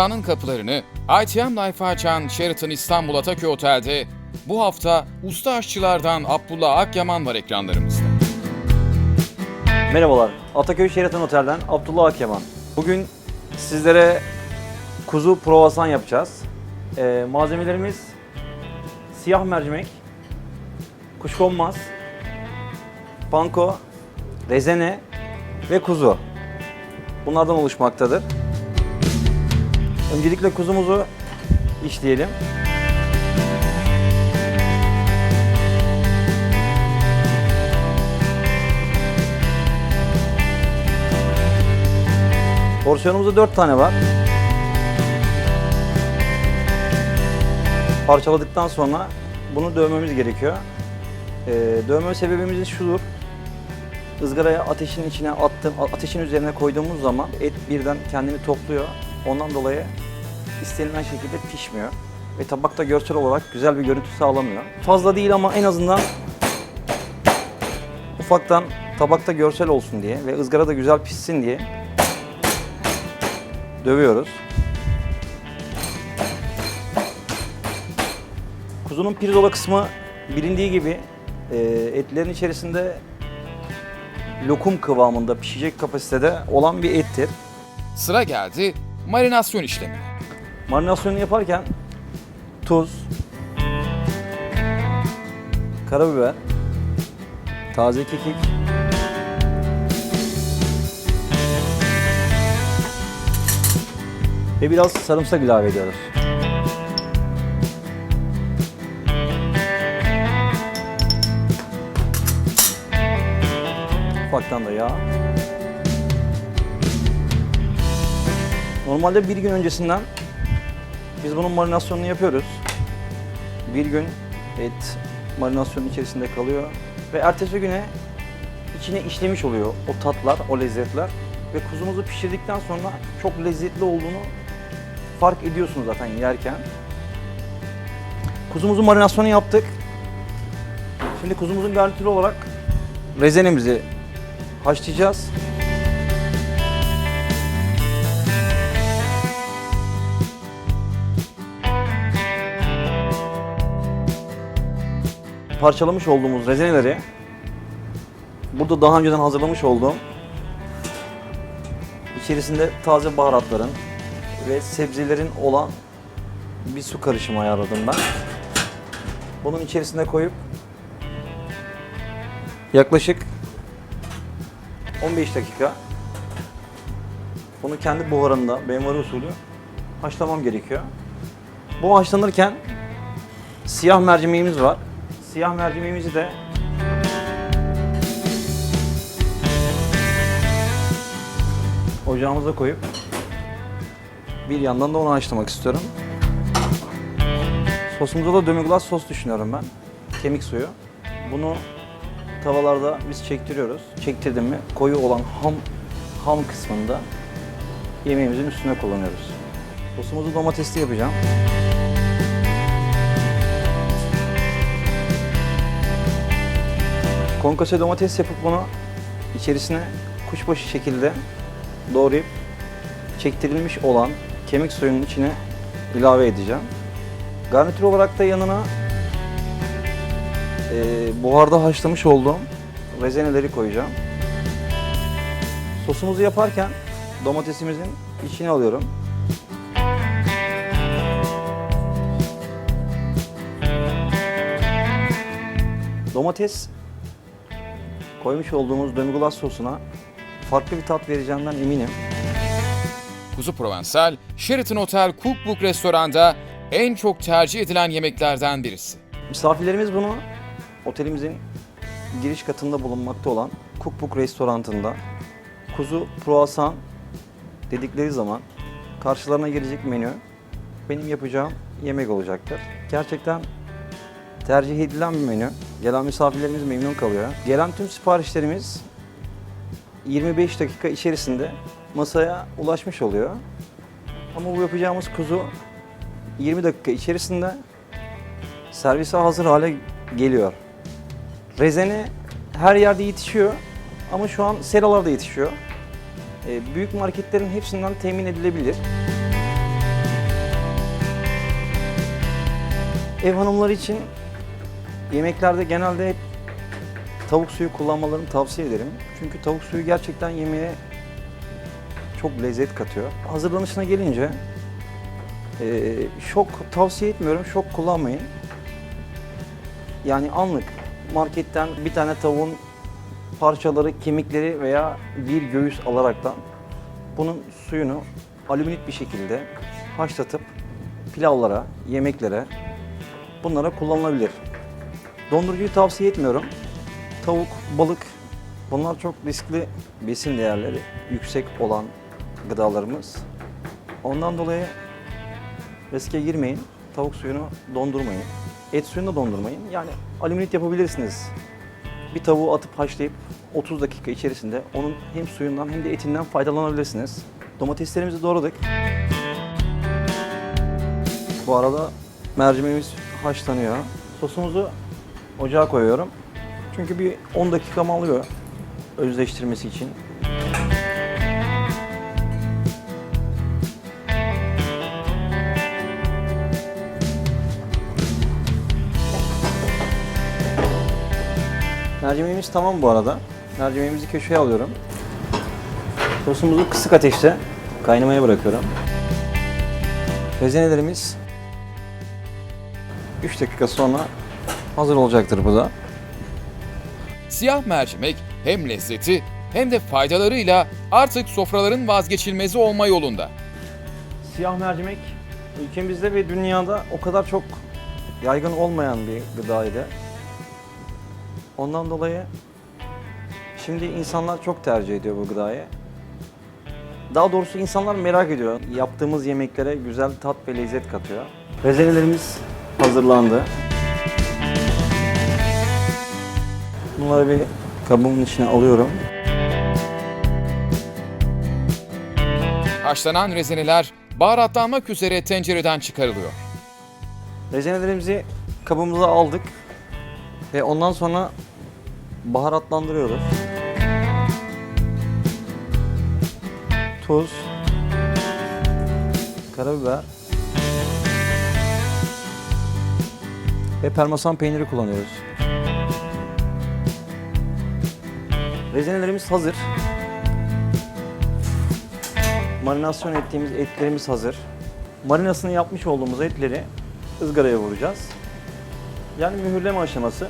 Mutfağının kapılarını ITM Life'a açan Sheraton İstanbul Ataköy Otel'de bu hafta usta aşçılardan Abdullah Akyaman var ekranlarımızda. Merhabalar, Ataköy Sheraton Otel'den Abdullah Akyaman. Bugün sizlere kuzu provasan yapacağız. Ee, malzemelerimiz siyah mercimek, kuşkonmaz, panko, rezene ve kuzu. Bunlardan oluşmaktadır. Öncelikle kuzumuzu işleyelim. Porsiyonumuzda 4 tane var. Parçaladıktan sonra bunu dövmemiz gerekiyor. Ee, dövme sebebimiz şudur. Izgaraya ateşin içine attım, ateşin üzerine koyduğumuz zaman et birden kendini topluyor. Ondan dolayı istenilen şekilde pişmiyor. Ve tabakta görsel olarak güzel bir görüntü sağlamıyor. Fazla değil ama en azından ufaktan tabakta görsel olsun diye ve ızgarada güzel pişsin diye dövüyoruz. Kuzunun pirzola kısmı bilindiği gibi e, etlerin içerisinde lokum kıvamında pişecek kapasitede olan bir ettir. Sıra geldi marinasyon işlemine. Marinasyonu yaparken tuz, karabiber, taze kekik, ve biraz sarımsak ilave ediyoruz. Ufaktan da yağ. Normalde bir gün öncesinden biz bunun marinasyonunu yapıyoruz. Bir gün et marinasyonun içerisinde kalıyor ve ertesi güne içine işlemiş oluyor o tatlar, o lezzetler ve kuzumuzu pişirdikten sonra çok lezzetli olduğunu fark ediyorsunuz zaten yerken. Kuzumuzun marinasyonu yaptık. Şimdi kuzumuzun garnitürü olarak rezenemizi haşlayacağız. Parçalamış olduğumuz rezeneleri burada daha önceden hazırlamış olduğum içerisinde taze baharatların ve sebzelerin olan bir su karışımı ayarladım ben. Bunun içerisine koyup yaklaşık 15 dakika bunu kendi buharında benvari usulü haşlamam gerekiyor. Bu haşlanırken siyah mercimeğimiz var. Siyah mercimeğimizi de ocağımıza koyup bir yandan da onu haşlamak istiyorum. Sosumuza da demi-glace sos düşünüyorum ben. Kemik suyu. Bunu tavalarda biz çektiriyoruz. Çektirdim mi koyu olan ham ham kısmında yemeğimizin üstüne kullanıyoruz. Sosumuzu domatesli yapacağım. Konkose domates yapıp bunu içerisine kuşbaşı şekilde doğrayıp çektirilmiş olan kemik suyunun içine ilave edeceğim. Garnitür olarak da yanına e, buharda haşlamış olduğum rezeneleri koyacağım. Sosumuzu yaparken domatesimizin içine alıyorum. Domates koymuş olduğumuz demi-glace sosuna farklı bir tat vereceğinden eminim. Kuzu Provençal, Sheraton Otel Cookbook restoranda en çok tercih edilen yemeklerden birisi. Misafirlerimiz bunu otelimizin giriş katında bulunmakta olan Cookbook restorantında kuzu proasan dedikleri zaman karşılarına gelecek menü benim yapacağım yemek olacaktır. Gerçekten tercih edilen bir menü. Gelen misafirlerimiz memnun kalıyor. Gelen tüm siparişlerimiz 25 dakika içerisinde masaya ulaşmış oluyor. Ama bu yapacağımız kuzu 20 dakika içerisinde servise hazır hale geliyor. Rezene her yerde yetişiyor ama şu an seralarda yetişiyor. Ee, büyük marketlerin hepsinden temin edilebilir. Ev hanımları için yemeklerde genelde hep tavuk suyu kullanmalarını tavsiye ederim. Çünkü tavuk suyu gerçekten yemeğe çok lezzet katıyor. Hazırlanışına gelince eee, şok tavsiye etmiyorum, şok kullanmayın. Yani anlık marketten bir tane tavuğun parçaları, kemikleri veya bir göğüs alaraktan bunun suyunu alüminik bir şekilde haşlatıp pilavlara, yemeklere bunlara kullanılabilir. Dondurucuyu tavsiye etmiyorum. Tavuk, balık bunlar çok riskli besin değerleri yüksek olan gıdalarımız. Ondan dolayı riske girmeyin. Tavuk suyunu dondurmayın. Et suyunu da dondurmayın. Yani alüminit yapabilirsiniz. Bir tavuğu atıp haşlayıp 30 dakika içerisinde onun hem suyundan hem de etinden faydalanabilirsiniz. Domateslerimizi doğradık. Bu arada mercimeğimiz haşlanıyor. Sosumuzu ocağa koyuyorum. Çünkü bir 10 dakikamı alıyor özleştirmesi için. Mercimeğimiz tamam bu arada. Mercimeğimizi köşeye alıyorum. Sosumuzu kısık ateşte kaynamaya bırakıyorum. Bezenelerimiz 3 dakika sonra hazır olacaktır bu da. Siyah mercimek hem lezzeti hem de faydalarıyla artık sofraların vazgeçilmezi olma yolunda. Siyah mercimek ülkemizde ve dünyada o kadar çok yaygın olmayan bir gıdaydı. Ondan dolayı şimdi insanlar çok tercih ediyor bu gıdayı. Daha doğrusu insanlar merak ediyor. Yaptığımız yemeklere güzel tat ve lezzet katıyor. Bezenelerimiz hazırlandı. Bunları bir kabımın içine alıyorum. Haşlanan rezeneler baharatlanmak üzere tencereden çıkarılıyor. Rezenelerimizi kabımıza aldık ve ondan sonra baharatlandırıyoruz. Tuz, karabiber ve parmesan peyniri kullanıyoruz. Rezenelerimiz hazır. Marinasyon ettiğimiz etlerimiz hazır. Marinasını yapmış olduğumuz etleri ızgaraya vuracağız. Yani mühürleme aşaması.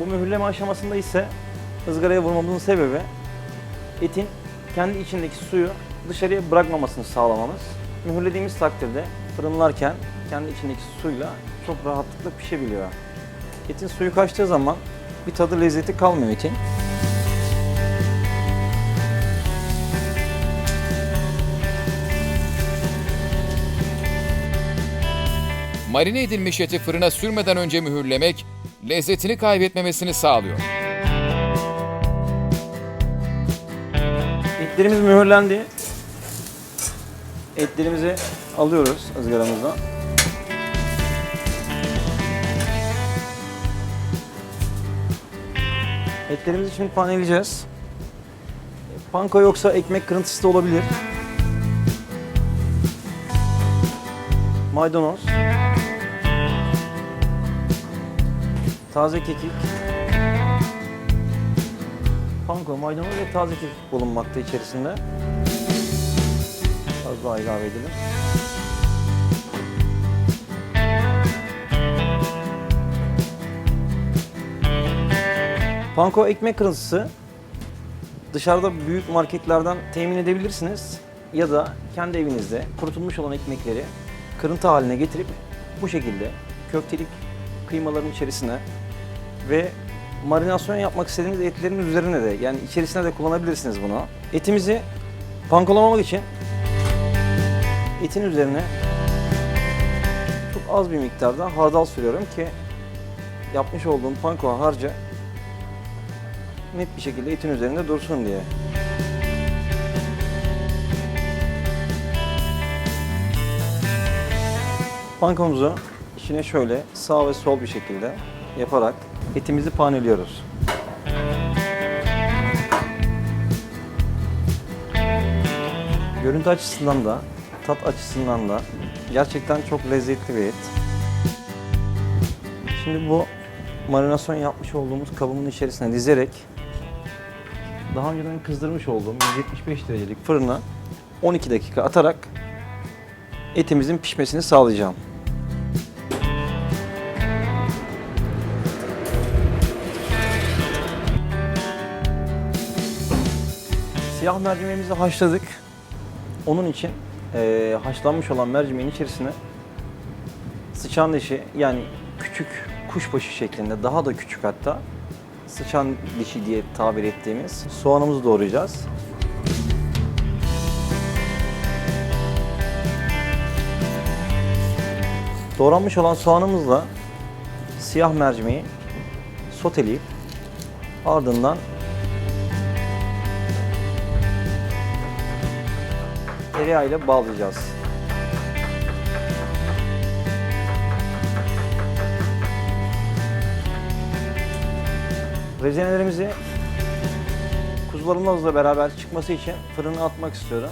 Bu mühürleme aşamasında ise ızgaraya vurmamızın sebebi etin kendi içindeki suyu dışarıya bırakmamasını sağlamamız. Mühürlediğimiz takdirde fırınlarken kendi içindeki suyla çok rahatlıkla pişebiliyor. Etin suyu kaçtığı zaman bir tadı lezzeti kalmıyor etin. Marine edilmiş eti fırına sürmeden önce mühürlemek lezzetini kaybetmemesini sağlıyor. Etlerimiz mühürlendi. Etlerimizi alıyoruz ızgaramızdan. Etlerimizi şimdi paneleyeceğiz. Panko yoksa ekmek kırıntısı da olabilir. Maydanoz. Taze kekik. Panko, maydanoz ve taze kekik bulunmakta içerisinde. Az daha ilave edelim. Panko ekmek kırıntısı dışarıda büyük marketlerden temin edebilirsiniz. Ya da kendi evinizde kurutulmuş olan ekmekleri kırıntı haline getirip bu şekilde köftelik kıymaların içerisine ve marinasyon yapmak istediğiniz etlerin üzerine de yani içerisine de kullanabilirsiniz bunu. Etimizi pankolamamak için etin üzerine çok az bir miktarda hardal sürüyorum ki yapmış olduğum panko harcı net bir şekilde etin üzerinde dursun diye. Pankomuzu içine şöyle sağ ve sol bir şekilde yaparak etimizi paneliyoruz. Görüntü açısından da, tat açısından da gerçekten çok lezzetli bir et. Şimdi bu marinasyon yapmış olduğumuz kabımın içerisine dizerek daha önceden kızdırmış olduğum 175 derecelik fırına 12 dakika atarak etimizin pişmesini sağlayacağım. Siyah mercimeğimizi haşladık. Onun için eee, haşlanmış olan mercimeğin içerisine sıçan dişi yani küçük kuşbaşı şeklinde daha da küçük hatta sıçan dişi diye tabir ettiğimiz soğanımızı doğrayacağız. Doğranmış olan soğanımızla siyah mercimeği soteleyip ardından tereyağı ile bağlayacağız. Rezenelerimizi kuzularımızla beraber çıkması için fırına atmak istiyorum.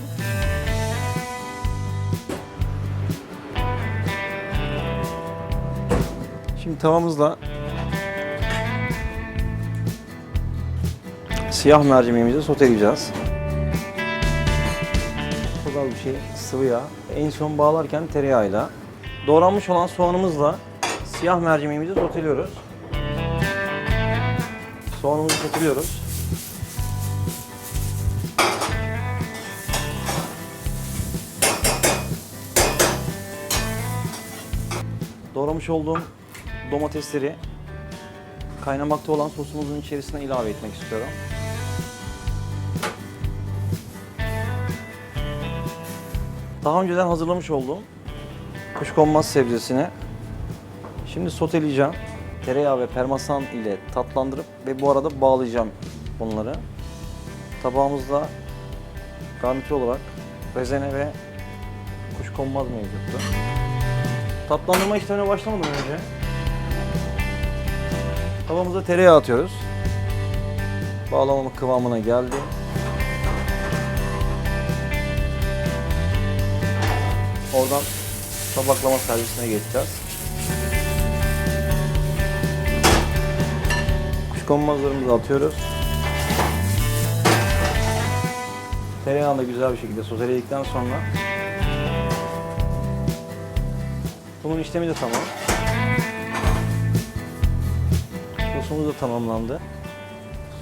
Şimdi tavamızla siyah mercimeğimizi soteleyeceğiz. Şey sıvı yağ. En son bağlarken tereyağıyla. Doğranmış olan soğanımızla siyah mercimeğimizi soteliyoruz. Soğanımızı soteliyoruz. Doğramış olduğum domatesleri kaynamakta olan sosumuzun içerisine ilave etmek istiyorum. Daha önceden hazırlamış olduğum kuşkonmaz sebzesini şimdi soteleyeceğim. Tereyağı ve parmesan ile tatlandırıp ve bu arada bağlayacağım bunları. Tabağımızda garnitür olarak rezene ve kuşkonmaz mevcuttu. Tatlandırma işlemine başlamadan önce tavamıza tereyağı atıyoruz. Bağlama kıvamına geldi. Oradan tabaklama servisine geçeceğiz. Kuşkonmazlarımızı atıyoruz. Tereyağını da güzel bir şekilde soteledikten sonra bunun işlemi de tamam. Sosumuz da tamamlandı.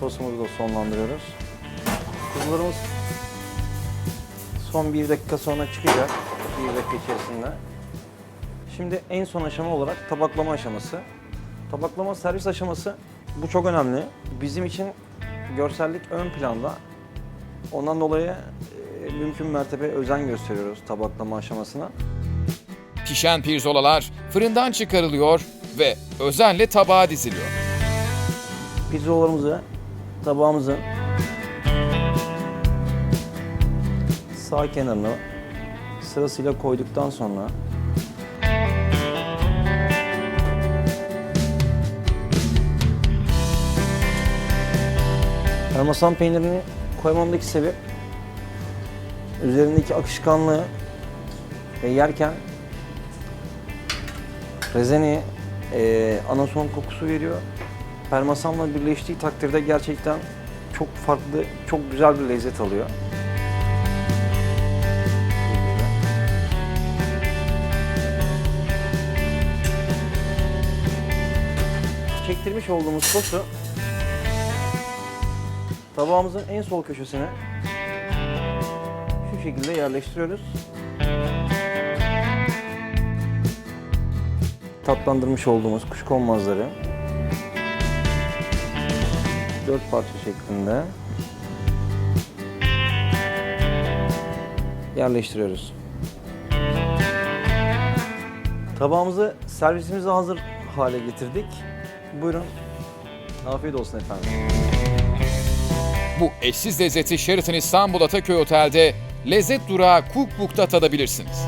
Sosumuzu da sonlandırıyoruz. Kuzularımız son bir dakika sonra çıkacak. Bir dakika içerisinde. Şimdi en son aşama olarak tabaklama aşaması. Tabaklama servis aşaması bu çok önemli. Bizim için görsellik ön planda. Ondan dolayı e, mümkün mertebe özen gösteriyoruz tabaklama aşamasına. Pişen pirzolalar fırından çıkarılıyor ve özenle tabağa diziliyor. Pirzolalarımızı tabağımızın sağ kenarına sırasıyla koyduktan sonra parmesan peynirini koymamdaki sebep üzerindeki akışkanlığı ve yerken rezene e, anason kokusu veriyor. Parmesanla birleştiği takdirde gerçekten çok farklı, çok güzel bir lezzet alıyor. Çektirmiş olduğumuz sosu tabağımızın en sol köşesine şu şekilde yerleştiriyoruz. Tatlandırmış olduğumuz kuşkonmazları dört parça şeklinde yerleştiriyoruz. Tabağımızı servisimize hazır hale getirdik. Buyurun. Afiyet olsun efendim. Bu eşsiz lezzeti Sheraton İstanbul Ataköy Otel'de lezzet durağı Cookbook'ta tadabilirsiniz.